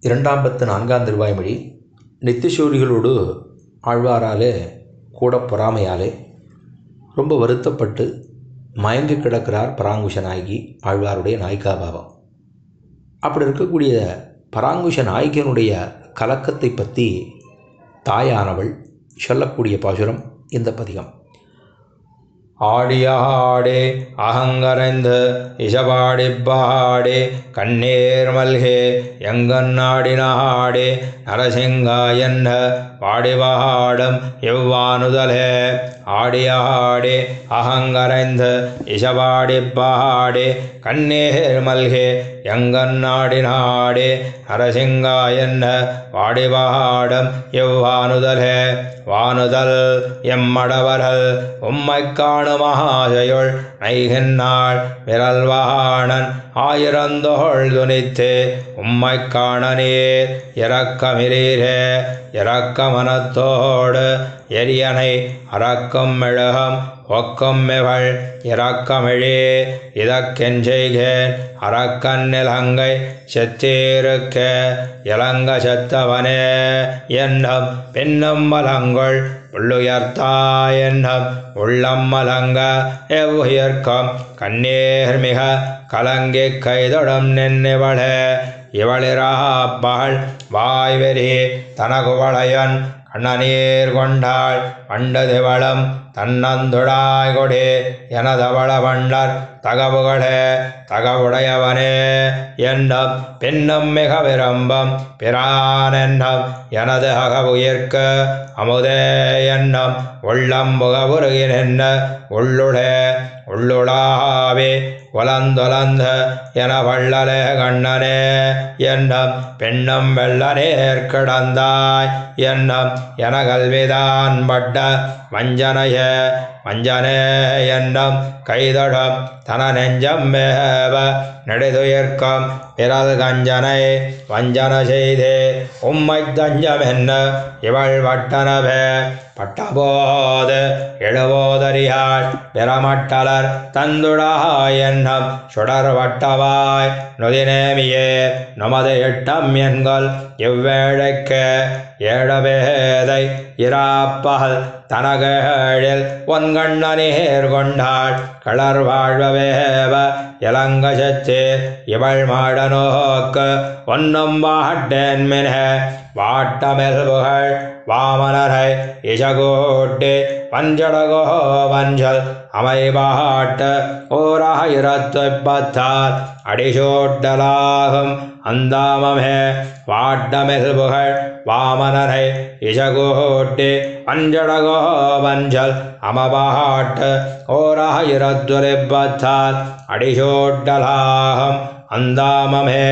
இரண்டாம் பத்து நான்காம் திருவாய்மொழி நித்திசூரிகளோடு ஆழ்வாராலே கூட பொறாமையாலே ரொம்ப வருத்தப்பட்டு மயங்கி கிடக்கிறார் பராங்குஷ நாயகி ஆழ்வாருடைய நாயிகாபாவம். அப்படி இருக்கக்கூடிய பராங்குஷ நாயகியனுடைய கலக்கத்தை பற்றி தாயானவள் சொல்லக்கூடிய பாசுரம் இந்த பதிகம். ஆடியாடே அகங்கரைந்து இசபாடிப்பாடே கண்ணீர் மல்கே எங்கன்னாடினாடே நரசிங்கா என்ன வாடிவாடம் எவ்வானுதலே. ஆடியாடே அகங்கரைந்து இசபாடிப்பாடே கண்ணீர் மல்கே எங்கன்னாடினாடே நரசிங்கா என்ன வாடிவாடம் எவ்வானுதலே. வானுதல் எம்மடவரல் உம்மை காணுமாசையுள் நைகின்னாள் விரல்வாணன் ஆயிரந்தோள் துணித்து உம்மை காண நீர் இறக்கமிரீரே இறக்க மனத்தோடு எரியனை அறக்கம் மெழுகம் ஒக்கம் மிவள் இறக்கமிழே இதற்கென் செய்கேன் அறக்கன் நிலங்கை செத்தீருக்க இளங்க செத்தவனே. என்னும் பின்னும் மலங்கொள் உள்ளுயர்த்தாய் என்னும் உள்ளம் மலங்க. எவ்வுயிர்க்கும் கண்ணீர் மிக கலங்கி கைதொடும் நின்னிவளே. இவளிராப்பாள் வாய்வெறி தனகுவளையன் கண்ணநீர் கொண்டாள் பண்டதிவளம் தன்னந்துடாய் கொடி எனதவள வண்டர் தகவுகளே தகவுடையவனே என்னும் பின்னும் மிக விரும்பம் பிரான் என்னும் எனது அகவுயிர்க்க அமுதே என்னும் உள்ளம் முகவுருகி என்ன உள்ளுடே உள்ளுளாவே உலந்தொலந்த என வள்ளலே கண்ணனே. என்னும் பெண்ணும் வெள்ளநேர் கிடந்தாய். என்னும் என கல்விதான் பட்ட வஞ்சனைய. வஞ்சனே என்னும் கைதடம் தன நெஞ்சம் மேவ நெடுதுயிர்க்கும் பிறல் கஞ்சனை வஞ்சன செய்தே. உம்மை தஞ்சம் என்ன? இவள் வட்டனவே. பட்டபோது எழுவோது எழுவோதறியாள் பிறமட்டலர் தந்துடாய் சுடர்வட்டவாய் சுடர் நொதிநேமியே நமது எட்டம் எண்கள் இவ்வேழைக்கு ஏழவேதை இராப்பகல் தனகேழில் ஒன்கண்ணநீர் கொண்டாள் களர் வாழ்வவேவ இளங்கசத்தே இவள் மாடனோக்கு ஒன்னும் வாட்டேன் மின. வாட்டமெல் புகழ் வாமனரை இசகோட்டு பஞ்சடகோ வஞ்சல். அமைபாட்டு ஓர் ஆயிரத்து அடிசோட்டலாகும் அந்தாமமே. வாட்டமெல் புகழ் வாமனரை இசகோட்டு. பஞ்சடகோ வஞ்சல் அமபாட்டு ஓர் ஆயிரத்து அடிசோட்டலாகும் அந்தாமமே.